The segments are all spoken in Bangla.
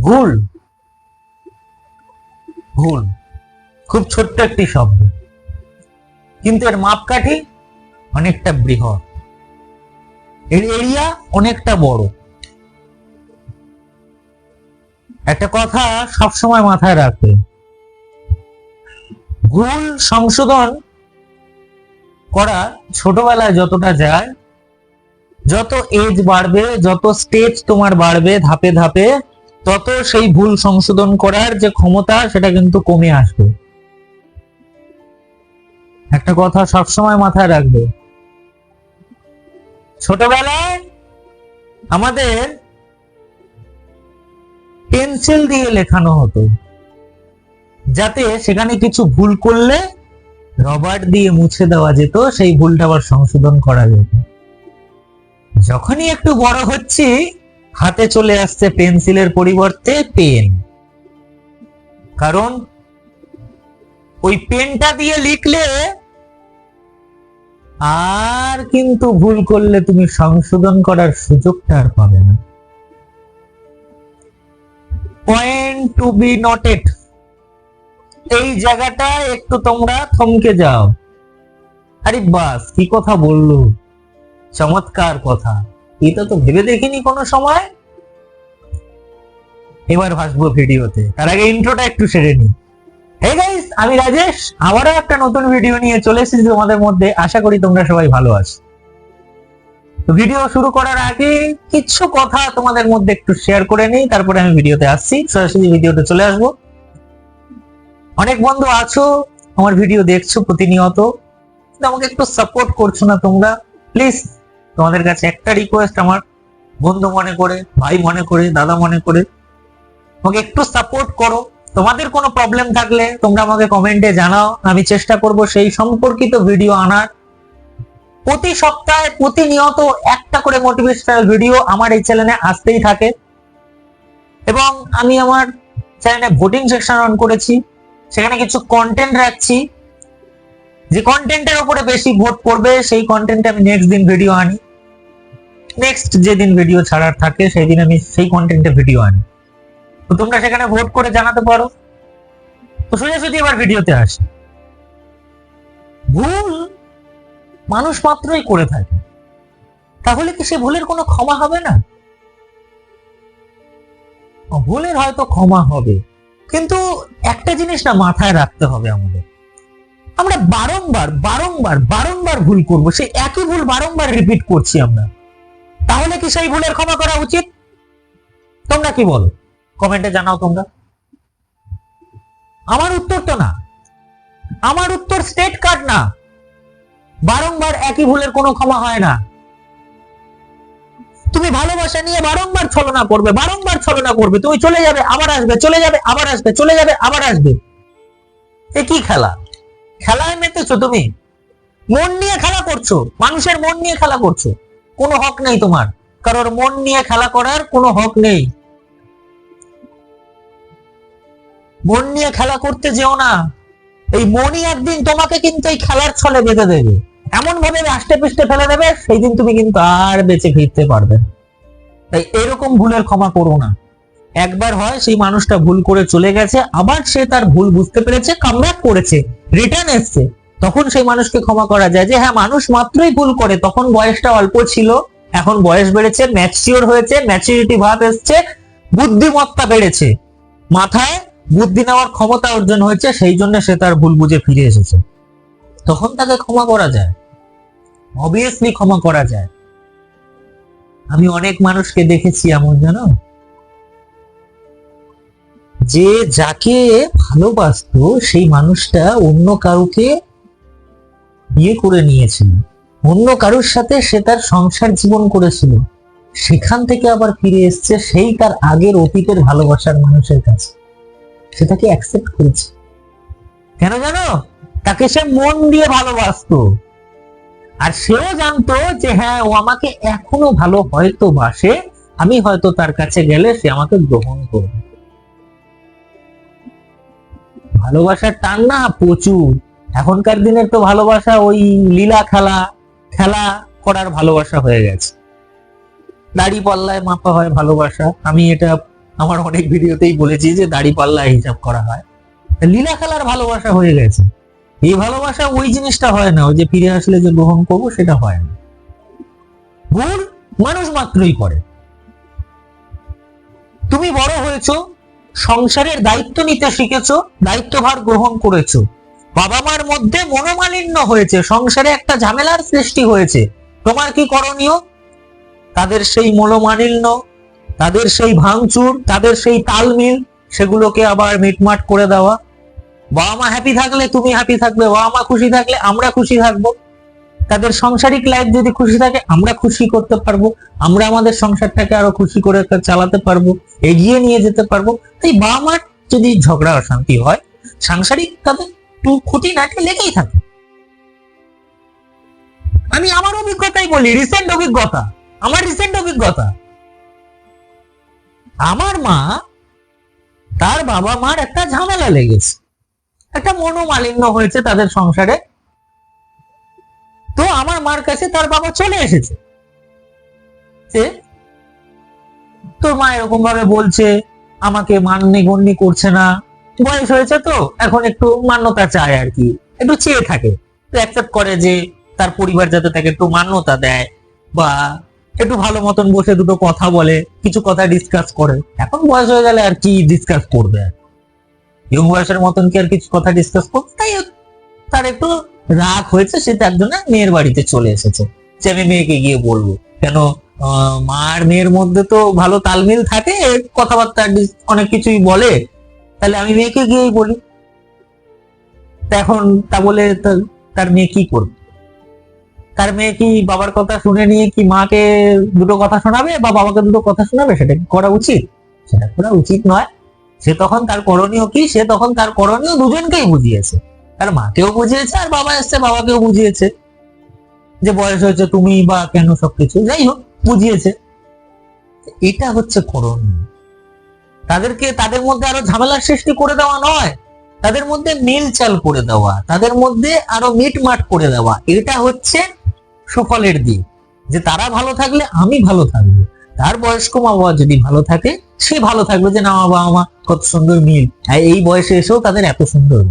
ভুল। ভুল। খুব ছোট্ট একটি শব্দ। কিন্তু এর মাপকাঠি অনেকটা বৃহৎ। এর এরিয়া অনেকটা বড়। একটা কথা সবসময় মাথায় রাখবে। ভুল সংশোধন করা ছোটবেলায় যতটা যায়, যত এজ বাড়বে, যত স্টেজ তোমার বাড়বে ধাপে ধাপে তত সেই ভুল সংশোধন করার যে ক্ষমতা, সেটা কিন্তু কমে আসবে। একটা কথা সবসময় মাথায় রাখবে। ছোটবেলায় আমাদের পেন্সিল দিয়ে লেখানো হতো, যাতে সেখানে কিছু ভুল করলে রবার দিয়ে মুছে দেওয়া যেত, সেই ভুলটা আবার সংশোধন করা যেত। যখনই একটু বড় হচ্ছি হাতে চলে আসছে পেন্সিলের পরিবর্তে পেন। কারণ ওই পেনটা দিয়ে লিখলে আর কিন্তু ভুল করলে তুমি সংশোধন করার সুযোগটা আর পাবে না। পয়েন্ট টু বি নটেড এই জায়গাটা একটু তোমরা থমকে যাও। আরে বাস, কি কথা বলল? চমৎকার কথা। এটা তো ভেবে দেখিনি কোনো সময়। এবার ভাসবো ভিডিওতে। তার আগে ইন্ট্রোটা একটু সেরে নি হে গাইস আমি রাজেশ। আবারও একটা নতুন ভিডিও নিয়ে চলে এসেছি তোমাদের মধ্যে। আশা করি তোমরা সবাই ভালো আছো। ভিডিও শুরু করার আগে কিছু কথা তোমাদের মধ্যে একটু শেয়ার করে নিই। তারপরে আমি ভিডিওতে আসছি। সরাসরি ভিডিওতে চলে আসব। অনেক বন্ধু আছো, আমার ভিডিও দেখছ প্রতিনিয়ত। আমাকে একটু সাপোর্ট করছ না তোমরা। প্লিজ তোমাদের কাছে একটা রিকোয়েস্ট আমার বন্ধু মনে করে, ভাই মনে করে, দাদা মনে করে। আমাকে একটু সাপোর্ট করো। তোমাদের কোনো প্রবলেম থাকলে তোমরা আমাকে কমেন্টে জানাও। আমি চেষ্টা করব সেই সম্পর্কিত ভিডিও আনার। প্রতি সপ্তাহে প্রতিনিয়ত একটা করে মোটিভেশনাল ভিডিও আমার এই চ্যানেলে আসতেই থাকে। এবং আমি আমার চ্যানেলে ভোটিং সেকশন অন করেছি। সেখানে কিছু কন্টেন্ট রাখছি। যে কন্টেন্টের উপরে বেশি ভোট পড়বে, সেই কন্টেন্টে আমি নেক্সট দিন ভিডিও আনি। নেক্সট যেদিন ভিডিও ছাড়ার থাকে সেই দিন আমি সেই কন্টেন্টে ভিডিও আনি। তো তোমরা সেখানে ভোট করে জানাতে পারো। তো সোজাসুজি এবার ভিডিওতে আসি। ভুল মানুষ মাত্রই করে থাকে। তাহলে কি সে ভুলের কোনো ক্ষমা হবে না? ভুলের হয়তো ক্ষমা হবে, কিন্তু একটা জিনিস না মাথায় রাখতে হবে আমাদের। আমরা বারংবার বারংবার বারংবার ভুল করব। সেই একই ভুল বারংবার রিপিট করছি আমরা। তাহলে কি সেই ভুলের ক্ষমা করা উচিত? তোমরা কি বলো? কমেন্টে জানাও তোমরা। আমার উত্তর তো না। আমার উত্তর স্টেট কার্ড না। বারংবার একই ভুলের কোনো ক্ষমা হয় না। তুমি ভালোবাসা নিয়ে বারংবার ছলনা করবে, বারংবার ছলনা করবে। তুমি চলে যাবে, আবার আসবে, চলে যাবে, আবার আসবে, চলে যাবে, আবার আসবে। এ কি খেলা? খেলায় তুমি? মন নিয়ে খেলা করছ, মানুষের মন নিয়ে খেলা করছ। কোনো হক নেই তোমার। কারোর মন নিয়ে খেলা করার কোনো হক নেই। মন নিয়ে খেলা করতে যেও না। এই মনই একদিন তোমাকে কিন্তু এই খেলার ছলে বেঁধে দেবে। এমন ভাবে রাষ্ট্রে পৃষ্ঠে ফেলে দেবে, সেই দিন তুমি কিন্তু আর বেঁচে ফিরতে পারবে তাই এরকম ভুলের ক্ষমা করো না। একবার হয় সেই মানুষটা ভুল করে চলে গেছে, আবার সে তার ভুল বুঝতে পেরেছে কামব্যাক করেছে রিটার্ন এসছে। তখন সেই মানুষকে ক্ষমা করা যায় যে হ্যাঁ মানুষ মাত্রই ভুল করে। তখন বয়সটা অল্প ছিল। এখন বয়স বেড়েছে ম্যাচিওর হয়েছে ম্যাচুরিটি ভাব এসছে, বুদ্ধিমত্তা বেড়েছে। মাথায় বুদ্ধি নেওয়ার ক্ষমতা অর্জন হয়েছে, সেই জন্য সে তার ভুল বুঝে ফিরে এসেছে। তখন তাকে ক্ষমা করা যায়। অবভিয়াসলি ক্ষমা করা যায়। আমি অনেক মানুষকে দেখেছি এমন, জানো? যে যাকে ভালোবাসতো, সেই মানুষটা অন্য কাউকে বিয়ে করে নিয়েছিল। অন্য কারোর সাথে সে তার সংসার জীবন করেছিল। সেখান থেকে আবার ফিরে এসছে সেই তার আগের অতীতের ভালোবাসার মানুষের কাছে। সে তাকে অ্যাকসেপ্ট করেছে। কেন জানো? তাকে সে মন দিয়ে ভালোবাসতো। আর সেও জানতো যে হ্যাঁ ও আমাকে এখনও ভালো হয়তো বাসে। আমি হয়তো তার কাছে গেলে সে আমাকে গ্রহণ করবে। ভালোবাসার টান না, প্রচুর। এখনকার দিনের তো ভালোবাসা ওই লীলা খেলা খেলা করার ভালোবাসা হয়ে গেছে। দাড়ি পাল্লায় মাপা হয় ভালোবাসা। আমি এটা আমার অনেক ভিডিওতেই বলেছি যে দাড়ি পাল্লা হিসাব করা হয়। লীলা খেলার ভালোবাসা হয়ে গেছে। এই ভালোবাসা ওই জিনিসটা হয় না, ওই যে ফিরে আসলে যে গ্রহণ করব সেটা হয় না। ভুল মানুষ মাত্রই করে। তুমি বড় হয়েছো, সংসারের দায়িত্ব নিতে শিখেছো, দায়িত্বভার গ্রহণ করেছ। বাবা মার মধ্যে মনোমালিন্য হয়েছে, সংসারে একটা ঝামেলার সৃষ্টি হয়েছে। তোমার কি করণীয়? তাদের সেই মনোমালিন্য, তাদের সেই ভাঙচুর, তাদের সেই তালমিল, সেগুলোকে আবার মিটমাট করে দেওয়া। বাবা মা হ্যাপি থাকলে তুমি হ্যাপি থাকবে বাবা মা খুশি থাকলে আমরা খুশি থাকব। তাদের সাংসারিক লাইফ যদি খুশি থাকে, আমরা খুশি করতে পারব, আমরা আমাদের সংসারটাকে আরও খুশি করে চালাতে পারব, এগিয়ে নিয়ে যেতে পারব। তাই বাবা মার যদি ঝগড়া অশান্তি হয়, সাংসারিক তাদের একটু খুঁটি নাটে লেগেই থাকে। আমি আমার অভিজ্ঞতাই বলি রিসেন্ট অভিজ্ঞতা। আমার রিসেন্ট অভিজ্ঞতা। আমার মা, তার বাবা মার একটা ঝামেলা লেগেছে। একটা মনোমালিন্য হয়েছে তাদের সংসারে। তো আমার মার কাছে তার বাবা চলে এসেছে। যে, তোর মা এরকম ভাবে বলছে, আমাকে মাননি গণ্যি করছে না। বয়স হয়েছে তো, এখন একটু মান্যতা চায় আর কি, একটু চেয়ে থাকে। তো অ্যাকসেপ্ট করে যে তার পরিবার যাতে তাকে একটু মান্যতা দেয় বা একটু ভালো মতন বসে দুটো কথা বলে, কিছু কথা ডিসকাস করে। এখন বয়স হয়ে গেলে আর কি ডিসকাস করবে? ইয়ং বয়সের মতন কি আর কিছু কথা ডিসকাস করবে? তাই তার একটু রাগ হয়েছে, সে তার জন্য মেয়ের বাড়িতে চলে এসেছে। যে আমি মেয়েকে গিয়ে বলব, কেন মার মেয়ের মধ্যে তো ভালো তালমিল থাকে, কথাবার্তা অনেক কিছুই বলে তাহলে আমি মেয়েকে গিয়েই বলি। এখন তা বলে তার মেয়ে কি করবে? তার মেয়ে কি বাবার কথা শুনে নিয়ে কি মাকে দুটো কথা শোনাবে বা বাবাকে দুটো কথা শোনাবে? সেটা কি করা উচিত? সেটা করা উচিত নয়। সে তখন তার করণীয় কি? সে তখন তার করণীয় দুজনকেই বুঝিয়েছে। তার মাকেও বুঝিয়েছে আর বাবা এসছে, বাবাকেও বুঝিয়েছে। যে বয়স হয়েছে তুমি বা কেন সবকিছু? যাই হোক, বুঝিয়েছে। এটা হচ্ছে করণীয়। তাদেরকে, তাদের মধ্যে আরও ঝামেলার সৃষ্টি করে দেওয়া নয়। তাদের মধ্যে মিল চাল করে দেওয়া, তাদের মধ্যে আরও মিটমাট করে দেওয়া, এটা হচ্ছে সুফলের দিক। যে তারা ভালো থাকলে আমি ভালো থাকব। তার বয়স্ক মা বাবা যদি ভালো থাকে, সে ভালো থাকবে যে না বাবা মা কত সুন্দর মিল। আর এই বয়সে এসেও তাদের এত সুন্দর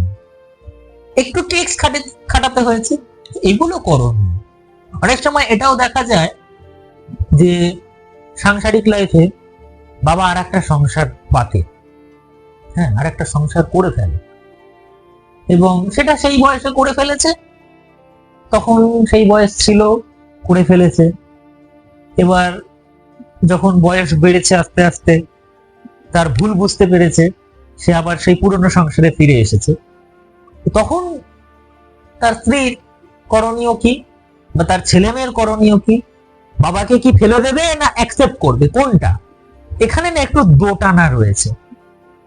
একটু টেক্স খাটে, খাটাতে হয়েছে, এগুলো করণীয় অনেক সময় এটাও দেখা যায় যে সাংসারিক লাইফে বাবা আর একটা সংসার পাতে হ্যাঁ আর একটা সংসার করে ফেলে। এবং সেটা সেই বয়সে করে ফেলেছে। তখন সেই বয়স ছিল, করে ফেলেছে। এবার যখন বয়স বেড়েছে আস্তে আস্তে, তার ভুল বুঝতে পেরেছে, সে আবার সেই পুরনো সংসারে ফিরে এসেছে। তখন তার স্ত্রীর করণীয় কি? বা তার ছেলে মেয়ের করণীয় কি? বাবাকে কি ফেলে দেবে না অ্যাকসেপ্ট করবে? কোনটা? এখানে না একটু দো টানা রয়েছে।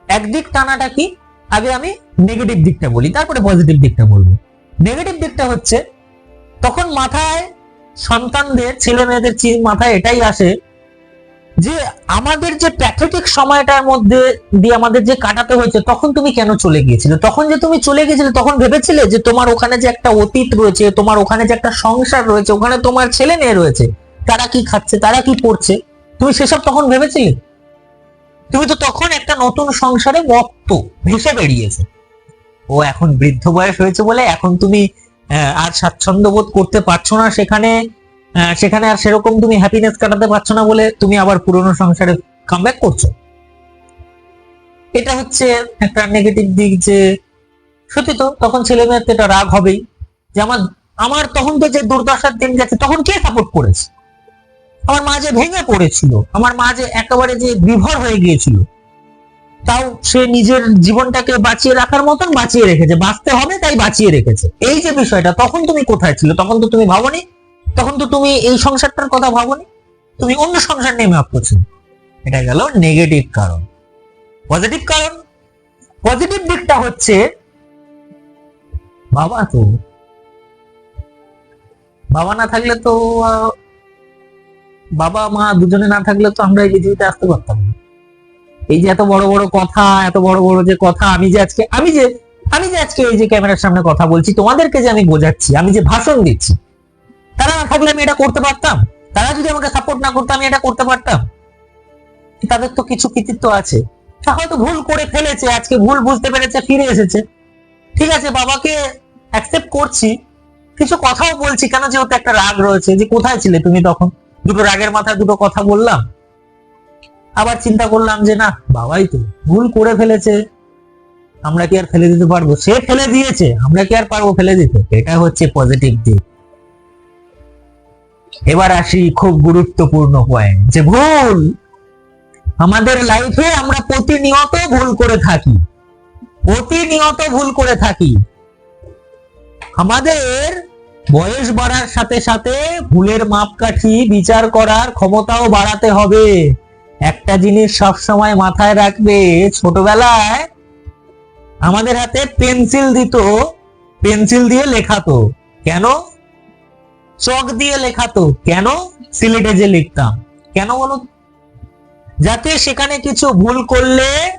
একদিক টানাটা কি? আগে আমি নেগেটিভ দিকটা বলি, তারপরে পজিটিভ দিকটা বলব। নেগেটিভ দিকটা হচ্ছে, তখন মাথায় সন্তানদের ছেলে মেয়েদের মাথায় এটাই আসে যে আমাদের যে প্যাথেটিক সময়টার মধ্যে দিয়ে আমাদের যে কাটাতে হয়েছে, তখন তুমি কেন চলে গিয়েছিলে? তখন যে তুমি চলে গিয়েছিলে, তখন ভেবেছিলে যে তোমার ওখানে যে একটা অতীত রয়েছে, তোমার ওখানে যে একটা সংসার রয়েছে, ওখানে তোমার ছেলে মেয়ে রয়েছে, তারা কি খাচ্ছে, তারা কি পড়ছে? তুমি সেসব তখন ভেবেছিলে? তুমি তো তখন একটা নতুন সংসারে মত্ত ভেসে বেরিয়েছে। ও এখন বৃদ্ধ বয়স হয়েছে বলে এখন তুমি আর স্বাচ্ছন্দ্য বোধ করতে পারছ না সেখানে সেখানে আর সেরকম তুমি হ্যাপিনেস কাটাতে পারছ না বলে তুমি আবার পুরনো সংসারে কামব্যাক করছ। এটা হচ্ছে একটা নেগেটিভ দিক যে, সত্যি তো তখন ছেলে মেয়ের তো এটা রাগ হবেই। যে আমার আমার তখন তো যে দুর্দশার দিন গেছে, তখন কে সাপোর্ট করেছে? আমার মা যে ভেঙে পড়েছিল, আমার মা যে একেবারে যে বিভর হয়ে গিয়েছিল, তাও সে নিজের জীবনটাকে বাঁচিয়ে রাখার মতন বাঁচিয়ে রেখেছে। বাঁচতে হবে তাই বাঁচিয়ে রেখেছে। এই যে বিষয়টা, তখন তুমি কোথায় ছিল? তখন তো তুমি ভাবনি? তখন তো তুমি এই সংসারটার কথা ভাবনি? তুমি অন্য সংসার নেমে আপ করছ। এটা গেল নেগেটিভ কারণ। পজিটিভ কারণ? পজিটিভ দিকটা হচ্ছে, বাবা তো, বাবা না থাকলে তো বাবা, মা দুজনে না থাকলে তো আমরা এই পৃথিবীতে আসতে পারতাম এই যে এত বড় বড় কথা, এত বড় বড় যে কথা, আমি যে আজকে, আমি যে আমি যে আজকে এই যে ক্যামেরার সামনে কথা বলছি, তোমাদেরকে যে আমি বোঝাচ্ছি, আমি যে ভাষণ দিচ্ছি, তারা না থাকলে আমি এটা করতে পারতাম? তারা যদি আমাকে সাপোর্ট না করতো, আমি এটা করতে পারতাম? তাদের তো কিছু কৃতিত্ব আছে। হয়তো ভুল করে ফেলেছে, আজকে ভুল বুঝতে পেরেছে, ফিরে এসেছে। ঠিক আছে, বাবাকে অ্যাকসেপ্ট করছি। কিছু কথাও বলছি, কেন যেহেতু একটা রাগ রয়েছে, যে কোথায় ছিলে তুমি তখন? দুটো রাগের মাথায় দুটো কথা বললাম। আবার চিন্তা করলাম যে, না, বাবাই তো ভুল করে ফেলেছে। আমরা কি আর ফেলে দিতে পারব? সে ফেলে দিয়েছে, আমরা কি আর পারব ফেলে দিতে? এটা হচ্ছে পজিটিভ দিক। এবার আসি খুব গুরুত্বপূর্ণ পয়েন্ট যে ভুল আমাদের লাইফে আমরা প্রতিনিয়ত ভুল করে থাকি। প্রতিনিয়ত ভুল করে থাকি। আমাদের বয়স বাড়ার সাথে সাথে ভুলের মাপকাঠি বিচার করার ক্ষমতাও বাড়াতে হবে। একটা জিনিস সব সময় মাথায় রাখবে, ছোটবেলায় আমাদের হাতে পেন্সিল দিত, পেন্সিল দিয়ে লেখাতো। কেন? চক দিয়ে লেখাতো। কেন? সিলেটে যে লিখতাম। কেন বলো? যাতে সেখানে কিছু ভুল করলে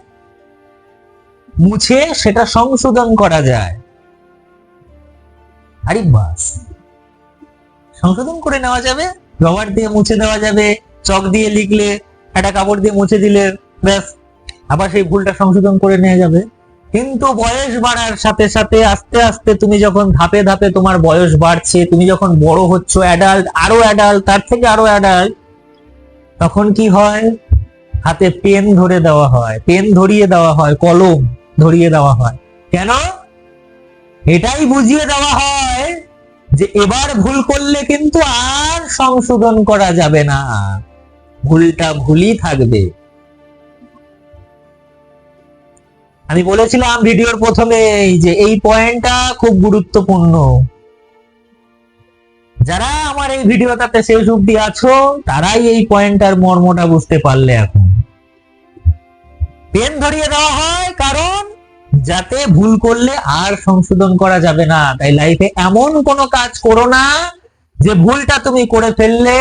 মুছে সেটা সংশোধন করা যায়। আরে বাস। সংশোধন করে নেওয়া যাবে, রবার দিয়ে মুছে দেওয়া যাবে, চক দিয়ে লিখলে, একটা কাপড় দিয়ে মুছে দিলে, ব্যাস। আবার সেই ভুলটা সংশোধন করে নেওয়া যাবে। কিন্তু বয়স বাড়ার সাথে সাথে আস্তে আস্তে তুমি যখন ধাপে ধাপে তোমার বয়স বাড়ছে, তুমি যখন বড় হচ্ছ অ্যাডাল্ট আরও অ্যাডাল্ট তার থেকে আরও অ্যাডাল্ট তখন কি হয়? হাতে পেন ধরে দেওয়া হয় পেন ধরিয়ে দেওয়া হয়, কলম ধরিয়ে দেওয়া হয়। কেন? এটাই বুঝিয়ে দেওয়া হয় যে এবার ভুল করলে কিন্তু আর সংশোধন করা যাবে না। ভুলটা ভুলই থাকবে। আমি বলেছিলাম ভিডিওর প্রথমেই যে এই পয়েন্টটা খুব গুরুত্বপূর্ণ। যারা আমার এই ভিডিওটাতে শেষ অব্দি আছো, তারাই এই পয়েন্টটার মর্মটা বুঝতে পারলে এখন। পেন ধরিয়ে দেওয়া হয় যাতে ভুল করলে আর সংশোধন করা যাবে না। তাই লাইফে এমন কোনো কাজ করো না যে ভুলটা তুমি করে ফেললে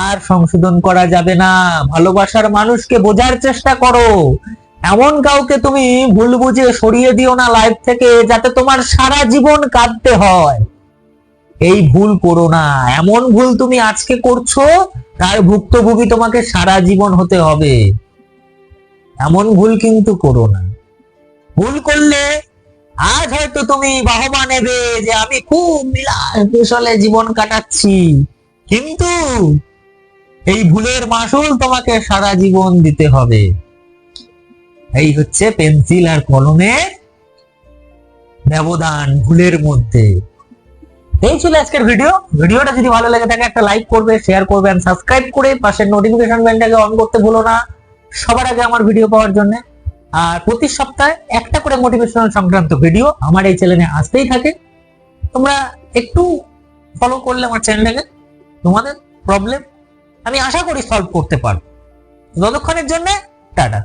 আর সংশোধন করা যাবে না। ভালোবাসার মানুষকে বোঝার চেষ্টা করো। এমন কাউকে তুমি ভুল বুঝে সরিয়ে দিও না লাইফ থেকে যাতে তোমার সারা জীবন কাঁদতে হয়। এই ভুল করো না। এমন ভুল তুমি আজকে করছ, তার ভুক্তভোগী তোমাকে সারা জীবন হতে হবে। এমন ভুল কিন্তু করো না। ভুল করলে আজ হয়তো তুমি বাহবা নেবে যে আমি খুব বিলাস কুশলে জীবন কাটাচ্ছি। কিন্তু এই ভুলের মাসুল তোমাকে সারা জীবন দিতে হবে। এই হচ্ছে পেন্সিল আর কলমের ব্যবধান ভুলের মধ্যে। এই ছিল আজকের ভিডিও। ভিডিওটা যদি ভালো লেগে থাকে একটা লাইক করবে শেয়ার করবে সাবস্ক্রাইব করে পাশের নোটিফিকেশন বেলটাকে অন করতে ভুলো না। সবার আগে আমার ভিডিও পাওয়ার জন্য। আর প্রতি সপ্তাহে একটা করে মোটিভেশনাল সংক্রান্ত ভিডিও আমার এই চ্যানেলে আসতেই থাকে। তোমরা একটু ফলো করলে আমার চ্যানেলটাকে তোমাদের প্রবলেম আমি আশা করি সলভ করতে পারব। ততক্ষণের জন্য টাটা।